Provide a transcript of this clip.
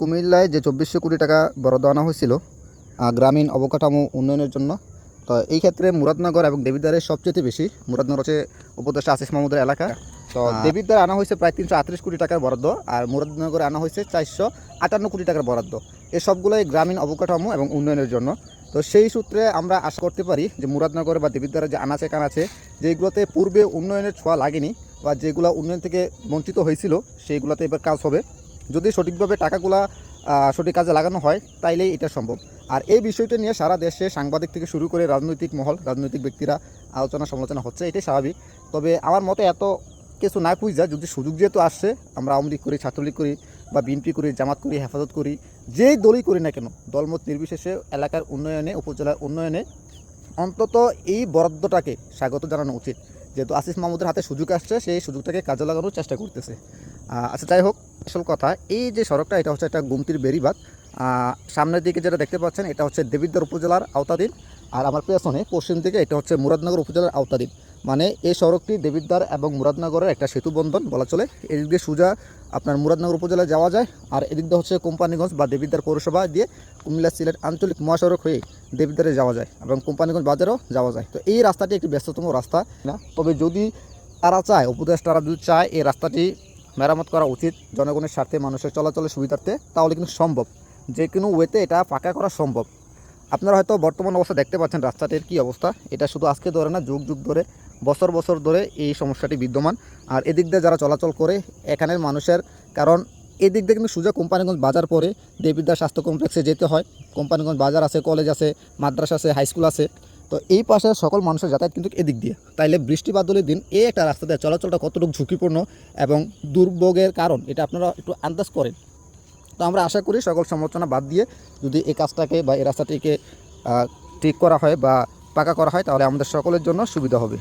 কুমিল্লায় যে চব্বিশশো কোটি টাকা বরাদ্দ আনা হয়েছিল গ্রামীণ অবকাঠামো উন্নয়নের জন্য। তো এই ক্ষেত্রে মুরাদনগর এবং দেবিদ্বারের সবচেয়ে বেশি মুরাদনগর হচ্ছে উপদেষ্টা আসিস মাহমুদের এলাকা। তো দেবিদ্বার আনা হয়েছে প্রায় তিনশো আটত্রিশ কোটি টাকার বরাদ্দ আর মুরাদনগরে আনা হয়েছে চারশো আটান্ন কোটি টাকার বরাদ্দ। এই সবগুলোই গ্রামীণ অবকাঠামো এবং উন্নয়নের জন্য। তো সেই সূত্রে আমরা আশা করতে পারি যে মুরাদনগর বা দেবিদ্বারে যে আনাচে কানাচে যেগুলোতে পূর্বে উন্নয়নের ছোঁয়া লাগেনি বা যেগুলো উন্নয়ন থেকে বঞ্চিত হয়েছিল সেইগুলোতে এবার কাজ হবে। যদি সঠিকভাবে টাকাগুলা সঠিক কাজে লাগানো হয়, তাইলেই এটা সম্ভব। আর এই বিষয়টা নিয়ে সারা দেশে সাংবাদিক থেকে শুরু করে রাজনৈতিক মহল, রাজনৈতিক ব্যক্তিরা আলোচনা সমালোচনা হচ্ছে, এটাই স্বাভাবিক। তবে আমার মতে এত কিছু না খুঁজা যদি সুযোগ যেহেতু আসছে, আমরা আওয়ামী লীগ করি, ছাত্রলীগ করি বা বিএনপি করি, জামাত করি, হেফাজত করি, যেই দলই করি না কেন, দলমত নির্বিশেষে এলাকার উন্নয়নে, উপজেলার উন্নয়নে অন্তত এই বরাদ্দটাকে স্বাগত জানানো উচিত। যেহেতু আসিফ মাহমুদের হাতে সুযোগ আসছে, সেই সুযোগটাকে কাজে লাগানোর চেষ্টা করতেছে। আচ্ছা যাই হোক, আসল কথা, এই যে সড়কটা, এটা হচ্ছে একটা গুমতির বেরিবাদ সামনের দিকে যেটা দেখতে পাচ্ছেন, এটা হচ্ছে দেবিদ্বার উপজেলার আওতাধীন। আর আমার পেছনে, পশ্চিম দিকে, এটা হচ্ছে মুরাদনগর উপজেলার আওতাধীন। মানে এই সড়কটি দেবিদ্বার এবং মুরাদনগরের একটা সেতু বন্ধন বলা চলে। এদিক দিয়ে সোজা আপনার মুরাদনগর উপজেলায় যাওয়া যায়, আর এদিক দিয়ে হচ্ছে কোম্পানিগঞ্জ বা দেবিদ্বার পৌরসভা দিয়ে কুমিল্লা সিলেট আঞ্চলিক মহাসড়ক হয়ে দেবিদ্বারে যাওয়া যায় এবং কোম্পানিগঞ্জ বাজারেও যাওয়া যায়। তো এই রাস্তাটি একটি ব্যস্ততম রাস্তা না। তবে যদি তারা চায়, উপদেষ্টারা যদি চায়, এই রাস্তাটি মেরামত করা উচিত জনগণের স্বার্থে মানুষের চলাচলের সুবিধার্থে, তাহলে কিন্তু সম্ভব। যে কোনো ওয়েতে এটা পাকা করা সম্ভব। আপনারা হয়তো বর্তমান অবস্থা দেখতে পাচ্ছেন, রাস্তাটির কী অবস্থা। এটা শুধু আজকে ধরে না, যুগ যুগ ধরে, বছর বছর ধরে এই সমস্যাটি বিদ্যমান। আর এদিক দিয়ে যারা চলাচল করে, এখানের মানুষের, কারণ এদিক দিয়ে কিন্তু সোজা কোম্পানিগঞ্জ বাজার পরে দেবিদ্যা স্বাস্থ্য কমপ্লেক্সে যেতে হয়। কোম্পানিগঞ্জ বাজার আছে, কলেজ আছে, মাদ্রাসা আছে, হাই স্কুল আছে। তো এই পাশে সকল মানুষের যাতায়াত কিন্তু এদিক দিয়ে। তাইলে বৃষ্টি বাদলের দিন এই একটা রাস্তাতে চলাচলটা কতটুকু ঝুঁকিপূর্ণ এবং দুর্ভোগের কারণ, এটা আপনারা একটু আন্দাজ করেন। তো আমরা আশা করি সকল সমালোচনা বাদ দিয়ে যদি এই কাজটাকে বা এই রাস্তাটিকে ঠিক করা হয় বা পাকা করা হয়, তাহলে আমাদের সকলের জন্য সুবিধা হবে।